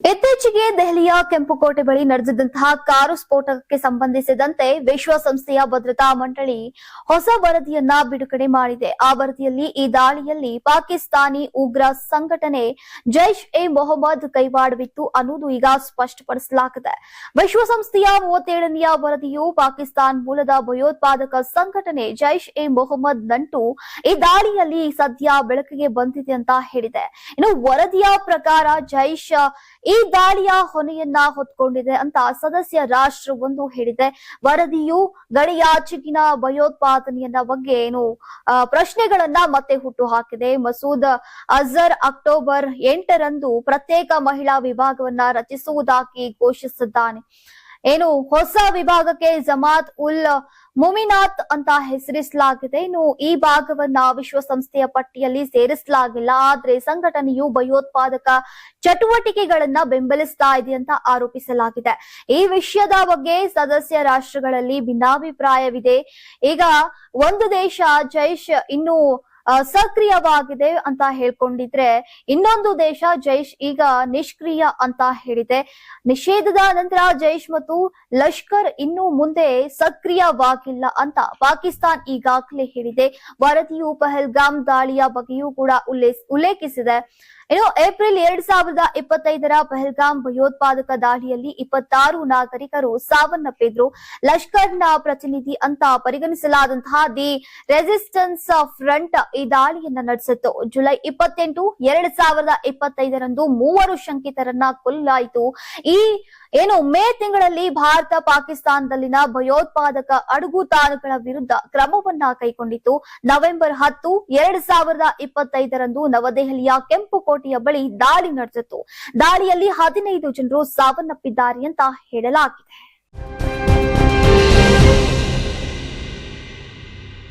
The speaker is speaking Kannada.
ಇತ್ತೀಚೆಗೆ ದೆಹಲಿಯ ಕೆಂಪುಕೋಟೆ ಬಳಿ ನಡೆದಿದ್ದಂತಹ ಕಾರು ಸ್ಫೋಟಕ್ಕೆ ಸಂಬಂಧಿಸಿದಂತೆ ವಿಶ್ವಸಂಸ್ಥೆಯ ಭದ್ರತಾ ಮಂಡಳಿ ಹೊಸ ವರದಿಯನ್ನ ಬಿಡುಗಡೆ ಮಾಡಿದೆ. ಆ ವರದಿಯಲ್ಲಿ ಈ ದಾಳಿಯಲ್ಲಿ ಪಾಕಿಸ್ತಾನಿ ಉಗ್ರ ಸಂಘಟನೆ ಜೈಷ್ ಎ ಮೊಹಮ್ಮದ್ ಕೈವಾಡವಿತ್ತು ಅನ್ನೋದು ಈಗ ಸ್ಪಷ್ಟಪಡಿಸಲಾಗಿದೆ. ವಿಶ್ವಸಂಸ್ಥೆಯ ಮೂವತ್ತೇಳನೆಯ ವರದಿಯು ಪಾಕಿಸ್ತಾನ್ ಮೂಲದ ಭಯೋತ್ಪಾದಕ ಸಂಘಟನೆ ಜೈಷ್ ಎ ಮೊಹಮ್ಮದ್ ನಂಟು ಈ ದಾಳಿಯಲ್ಲಿ ಸದ್ಯ ಬೆಳಕಿಗೆ ಬಂದಿದೆ ಅಂತ ಹೇಳಿದೆ. ಇನ್ನು ವರದಿಯ ಪ್ರಕಾರ ಜೈಷ್ ಈ ದಾಳಿಯ ಹೊನೆಯನ್ನ ಹೊತ್ಕೊಂಡಿದೆ ಅಂತ ಸದಸ್ಯ ರಾಷ್ಟ್ರವೊಂದು ಹೇಳಿದೆ. ವರದಿಯು ಗಡಿಯಾಚೆಗಿನ ಭಯೋತ್ಪಾದನೆಯನ್ನ ಬಗ್ಗೆ ಏನು ಪ್ರಶ್ನೆಗಳನ್ನ ಮತ್ತೆ ಹುಟ್ಟು ಹಾಕಿದೆ. ಮಸೂದ್ ಅಜರ್ ಅಕ್ಟೋಬರ್ ಎಂಟರಂದು ಪ್ರತ್ಯೇಕ ಮಹಿಳಾ ವಿಭಾಗವನ್ನ ರಚಿಸುವುದಾಗಿ ಘೋಷಿಸಿದ್ದಾನೆ. ಏನು, ಹೊಸ ವಿಭಾಗಕ್ಕೆ ಜಮಾತ್ ಉಲ್ ಮುಮಿನಾತ್ ಅಂತ ಹೆಸರಿಸಲಾಗಿದೆ. ಇನ್ನು ಈ ಭಾಗವನ್ನ ವಿಶ್ವಸಂಸ್ಥೆಯ ಪಟ್ಟಿಯಲ್ಲಿ ಸೇರಿಸಲಾಗಿಲ್ಲ. ಆದ್ರೆ ಸಂಘಟನೆಯು ಭಯೋತ್ಪಾದಕ ಚಟುವಟಿಕೆಗಳನ್ನ ಬೆಂಬಲಿಸ್ತಾ ಇದೆ ಅಂತ ಆರೋಪಿಸಲಾಗಿದೆ. ಈ ವಿಷಯದ ಬಗ್ಗೆ ಸದಸ್ಯ ರಾಷ್ಟ್ರಗಳಲ್ಲಿ ಭಿನ್ನಾಭಿಪ್ರಾಯವಿದೆ. ಈಗ ಒಂದು ದೇಶ ಜೈಷ್ ಇನ್ನು ಸಕ್ರಿಯವಾಗಿದೆ ಅಂತ ಹೇಳ್ಕೊಂಡಿದ್ರೆ ಇನ್ನೊಂದು ದೇಶ ಜೈಷ್ ಈಗ ನಿಷ್ಕ್ರಿಯ ಅಂತ ಹೇಳಿದೆ. ನಿಷೇಧದ ನಂತರ ಜೈಷ್ ಮತ್ತು ಲಷ್ಕರ್ ಇನ್ನು ಮುಂದೆ ಸಕ್ರಿಯವಾಗಿಲ್ಲ ಅಂತ ಪಾಕಿಸ್ತಾನ್ ಈಗಾಗಲೇ ಹೇಳಿದೆ. ಭಾರತೀಯ ಪಹಲ್ಗಾಮ್ ದಾಳಿಯ ಬಗ್ಗೆಯೂ ಕೂಡ ಉಲ್ಲೇಖ ಉಲ್ಲೇಖಿಸಿದೆ. ಇನ್ನು ಏಪ್ರಿಲ್ ಎರಡ್ ಸಾವಿರದ ಇಪ್ಪತ್ತೈದರ ಪಹಲ್ಗಾಮ್ ಭಯೋತ್ಪಾದಕ ದಾಳಿಯಲ್ಲಿ ಇಪ್ಪತ್ತಾರು ನಾಗರಿಕರು ಸಾವನ್ನಪ್ಪಿದ್ರು. ಲಷ್ಕರ್ನ ಪ್ರತಿನಿಧಿ ಅಂತ ಪರಿಗಣಿಸಲಾದಂತಹ ದಿ ರೆಸಿಸ್ಟೆನ್ಸ್ ಫ್ರಂಟ್ ಈ ದಾಳಿಯನ್ನ ನಡೆಸಿತ್ತು. ಜುಲೈ ಇಪ್ಪತ್ತೆಂಟು ಎರಡ್ ಸಾವಿರದ ಇಪ್ಪತ್ತೈದರಂದು ಮೂವರು ಶಂಕಿತರನ್ನ ಕೊಲ್ಲಾಯಿತು. ಈ ಏನು ಮೇ ತಿಂಗಳಲ್ಲಿ ಭಾರತ ಪಾಕಿಸ್ತಾನದಲ್ಲಿನ ಭಯೋತ್ಪಾದಕ ಅಡಗುತಾಣಗಳ ವಿರುದ್ಧ ಕ್ರಮವನ್ನ ಕೈಗೊಂಡಿತ್ತು. ನವೆಂಬರ್ ಹತ್ತು ಎರಡ್ ಸಾವಿರದ ಇಪ್ಪತ್ತೈದರಂದು ನವದೆಹಲಿಯ ಕೆಂಪುಕೋಟೆಯ ಬಳಿ ದಾಳಿ ನಡೆಸಿತ್ತು. ದಾಳಿಯಲ್ಲಿ ಹದಿನೈದು ಜನರು ಸಾವನ್ನಪ್ಪಿದ್ದಾರೆ ಅಂತ ಹೇಳಲಾಗಿದೆ.